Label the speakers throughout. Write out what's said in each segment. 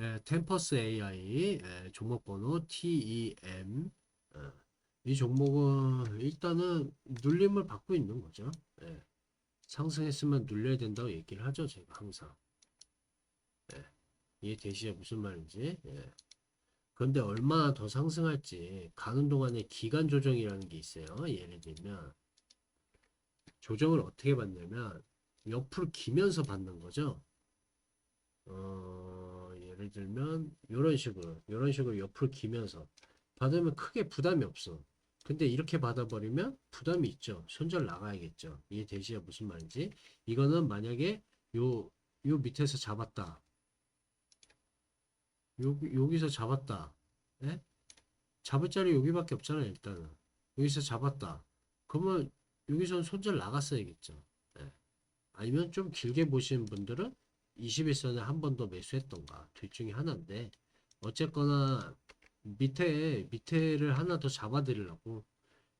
Speaker 1: 예, 템퍼스 AI 예, 종목 번호 TEM 어, 이 종목은 일단은 눌림을 받고 있는 거죠. 예, 상승했으면 눌려야 된다고 얘기를 하죠. 제가 항상 예, 이해되시죠? 무슨 말인지 예. 그런데 얼마나 더 상승할지 가는 동안에 기간 조정이라는 게 있어요. 예를 들면 조정을 어떻게 받냐면 옆으로 기면서 받는 거죠. 어, 예를 들면 이런 식으로 이런 식으로 옆으로 기면서 받으면 크게 부담이 없어. 근데 이렇게 받아버리면 부담이 있죠. 손절 나가야겠죠. 이해되시죠? 무슨 말인지? 이거는 만약에 요, 요 밑에서 잡았다. 여기, 여기서 잡았다. 예? 잡을 자리 여기밖에 없잖아요, 일단은. 여기서 잡았다. 그러면 여기선 손절 나갔어야겠죠. 예. 아니면 좀 길게 보시는 분들은 21선에 한 번 더 매수했던가. 둘 중에 하나인데 어쨌거나 밑에 밑에를 하나 더 잡아 드리려고.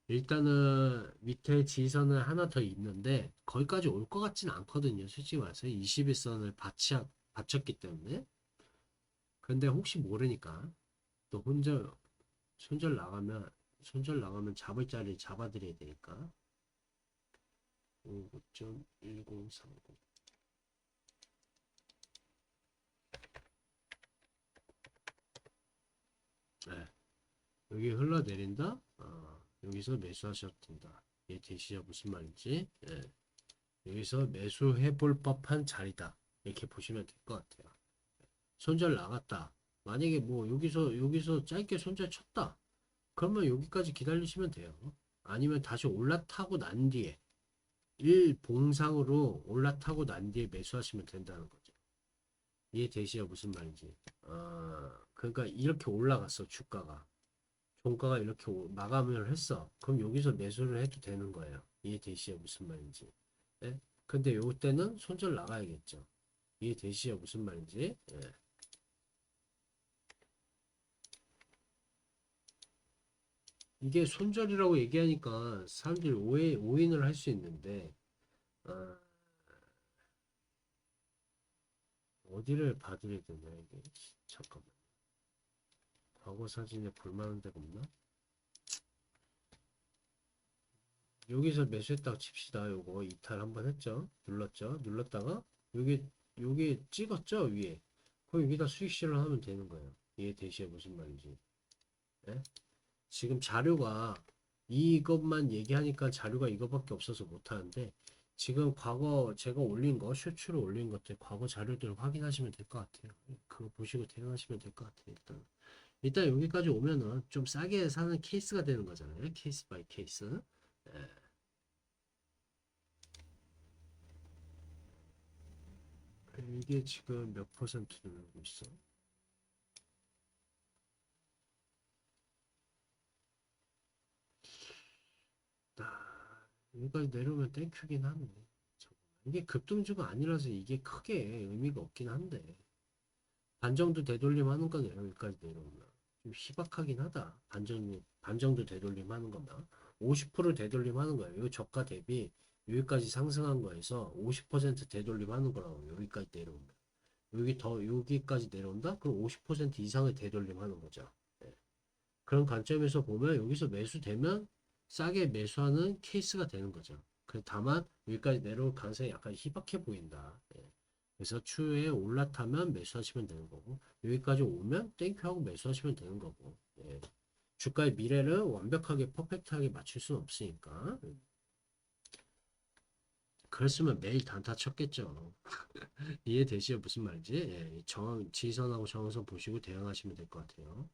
Speaker 1: 일단은 밑에 지선을 하나 더 있는데 거기까지 올 것 같진 않거든요 솔직히 말해서. 21선을 받치, 받쳤기 때문에. 근데 혹시 모르니까 또 혼자 손절 나가면 손절 나가면 잡을 자리를 잡아 드려야 되니까. 59.1030 네. 여기 흘러내린다? 어, 여기서 매수하셔도 된다. 이해 되시죠? 무슨 말인지? 예. 여기서 매수해 볼 법한 자리다. 이렇게 보시면 될 것 같아요. 손절 나갔다. 만약에 뭐 여기서 여기서 짧게 손절 쳤다. 그러면 여기까지 기다리시면 돼요. 아니면 다시 올라타고 난 뒤에 일봉상으로 올라타고 난 뒤에 매수하시면 된다는 거죠. 이해 되시죠? 무슨 말인지. 아, 그러니까 이렇게 올라갔어, 주가가. 종가가 이렇게 오- 마감을 했어. 그럼 여기서 매수를 해도 되는 거예요. 이해되시죠? 무슨 말인지. 예? 근데 요때는 손절 나가야겠죠. 이해되시죠? 무슨 말인지. 예. 이게 손절이라고 얘기하니까 사람들이 오해, 오인을 할 수 있는데, 아, 어디를 봐드려야 되나, 이게. 잠깐만. 과거 사진에 볼만한 데가 없나? 여기서 매수했다고 칩시다. 요거 이탈 한번 했죠. 눌렀죠. 눌렀다가 여기 여기 찍었죠 위에. 그럼 여기다 수익 실을 하면 되는 거예요. 이해되시죠? 무슨 말인지. 예? 지금 자료가 이것만 얘기하니까 자료가 이거밖에 없어서 못하는데 지금 과거 제가 올린 거 슈츠로 올린 것들 과거 자료들 확인하시면 될 것 같아요. 그거 보시고 대응하시면 될 것 같아요. 일단 일단 여기까지 오면은 좀 싸게 사는 케이스가 되는 거잖아요. 케이스 바이 케이스. 예. 이게 지금 몇 퍼센트 늘고 있어? 아, 여기까지 내려오면 땡큐긴. 잠깐만. 이게 급등주가 아니라서 이게 크게 의미가 없긴 한데 반정도 되돌림 하는 거네 여기까지 내려오면 좀 희박하긴 하다. 반정 반정도 되돌림 하는 거나 50% 되돌림 하는 거예요. 이 저가 대비 여기까지 상승한 거에서 50% 되돌림 하는 거라고 여기까지 내려오면 여기 더 여기까지 내려온다? 그럼 50% 이상을 되돌림 하는 거죠. 예. 그런 관점에서 보면 여기서 매수되면 싸게 매수하는 케이스가 되는 거죠. 그 다만 여기까지 내려올 가능성이 약간 희박해 보인다. 예. 그래서 추후에 올라타면 매수하시면 되는 거고 여기까지 오면 땡큐하고 매수하시면 되는 거고 예. 주가의 미래를 완벽하게 퍼펙트하게 맞출 수는 없으니까 음. 그랬으면 매일 단타 쳤겠죠. 이해되시죠? 무슨 말인지? 예, 정, 지선하고 정선 보시고 대응하시면 될 것 같아요.